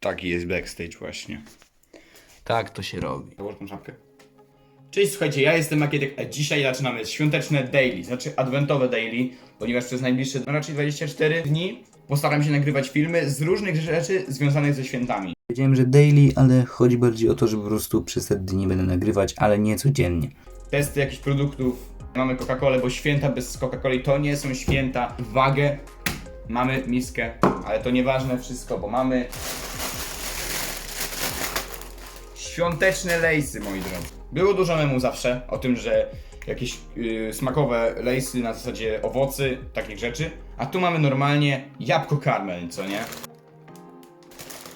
Taki jest backstage właśnie. Tak to się robi. Założę tą szapkę. Cześć, słuchajcie, ja jestem Makietek, a dzisiaj zaczynamy świąteczne daily, znaczy adwentowe daily, ponieważ przez najbliższe, no raczej 24 dni postaram się nagrywać filmy z różnych rzeczy związanych ze świętami. Wiedziałem, że daily, ale chodzi bardziej o to, że po prostu przez te dni będę nagrywać, ale nie codziennie. Testy jakichś produktów, mamy Coca-Colę, bo święta bez Coca-Coli to nie są święta. Wagę, mamy miskę, ale to nieważne wszystko, bo mamy świąteczne lejsy, moi drodzy. Było dużo memu zawsze o tym, że jakieś yy, smakowe lejsy na zasadzie owocy, takich rzeczy, a tu mamy normalnie jabłko karmel, co nie?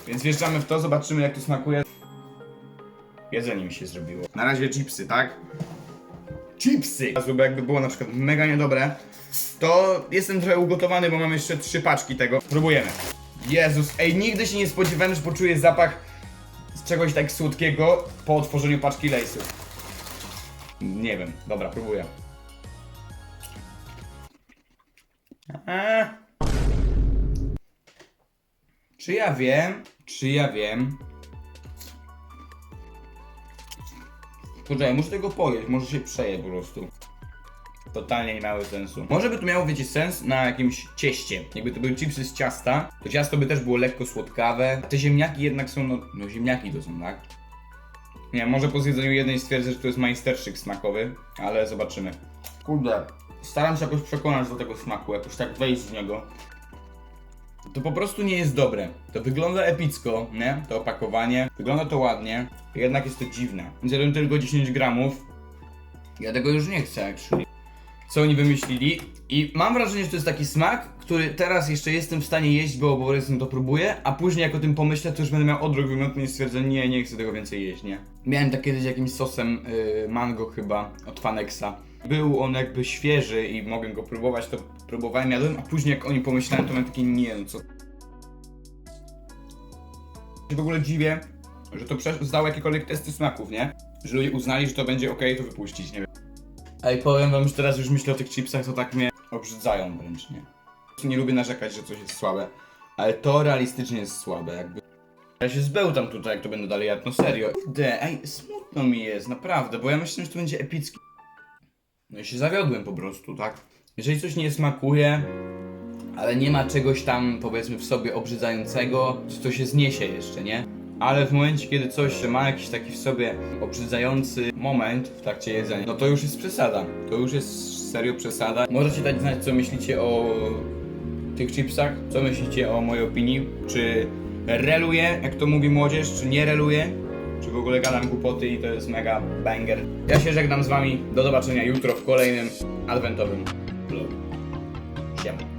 Więc wjeżdżamy w to, zobaczymy jak to smakuje. Jedzenie mi się zrobiło. Na razie chipsy, tak? Chipsy! Bo jakby było na przykład mega niedobre, to jestem trochę ugotowany, bo mam jeszcze trzy paczki tego. Próbujemy. Jezus, ej, nigdy się nie spodziewałem, że poczuję zapach czegoś tak słodkiego po otworzeniu paczki lejsów. Nie wiem, dobra, próbuję. Eee. Czy ja wiem? Czy ja wiem? Poczekaj, muszę tego pojeść, może się przeje po prostu. Totalnie nie miały sensu. Może by to miało, wiecie, sens na jakimś cieście. Jakby to były chipsy z ciasta, to ciasto by też było lekko słodkawe. A te ziemniaki jednak są, no, no ziemniaki to są, tak? Nie, może po zjedzeniu jednej stwierdzę, że to jest majsterszczyk smakowy, ale zobaczymy. Kurde, staram się jakoś przekonać do tego smaku, jakoś tak wejść w niego. To po prostu nie jest dobre. To wygląda epicko, nie? To opakowanie. Wygląda to ładnie, jednak jest to dziwne. Zjadłem tylko 10 gramów. Ja tego już nie chcę, actually. Co oni wymyślili? I mam wrażenie, że to jest taki smak, który teraz jeszcze jestem w stanie jeść, bo powiedzmy to próbuję, a później jak o tym pomyślę, to już będę miał odruch wymiotny i stwierdzę, nie, nie chcę tego więcej jeść, nie? Miałem tak kiedyś jakimś sosem yy, mango chyba od Fanexa. Był on jakby świeży i mogłem go próbować, to próbowałem, jadłem, a później jak oni pomyślałem, to miałem takie, nie no co... się w ogóle dziwię, że to zdało jakiekolwiek testy smaków, nie? Że ludzie uznali, że to będzie ok, to wypuścić, nie wiem. Ej, powiem wam, że teraz już myślę o tych chipsach, to tak mnie obrzydzają wręcz, nie? Nie lubię narzekać, że coś jest słabe, ale to realistycznie jest słabe, jakby. Ja się zbełtam tutaj, jak to będę dalej jadł, no serio. Kurde, ej, smutno mi jest, naprawdę, bo ja myślałem, że to będzie epicki. No i się zawiodłem po prostu, tak? Jeżeli coś nie smakuje, ale nie ma czegoś tam, powiedzmy, w sobie obrzydzającego, to się zniesie jeszcze, nie? Ale w momencie, kiedy coś ma jakiś taki w sobie obrzydzający moment w trakcie jedzenia, no to już jest przesada. To już jest serio przesada. Możecie dać znać, co myślicie o tych chipsach, co myślicie o mojej opinii, czy reluję, jak to mówi młodzież, czy nie reluję, czy w ogóle gadam głupoty i to jest mega banger. Ja się żegnam z wami, do zobaczenia jutro w kolejnym adwentowym vlogu. Siema.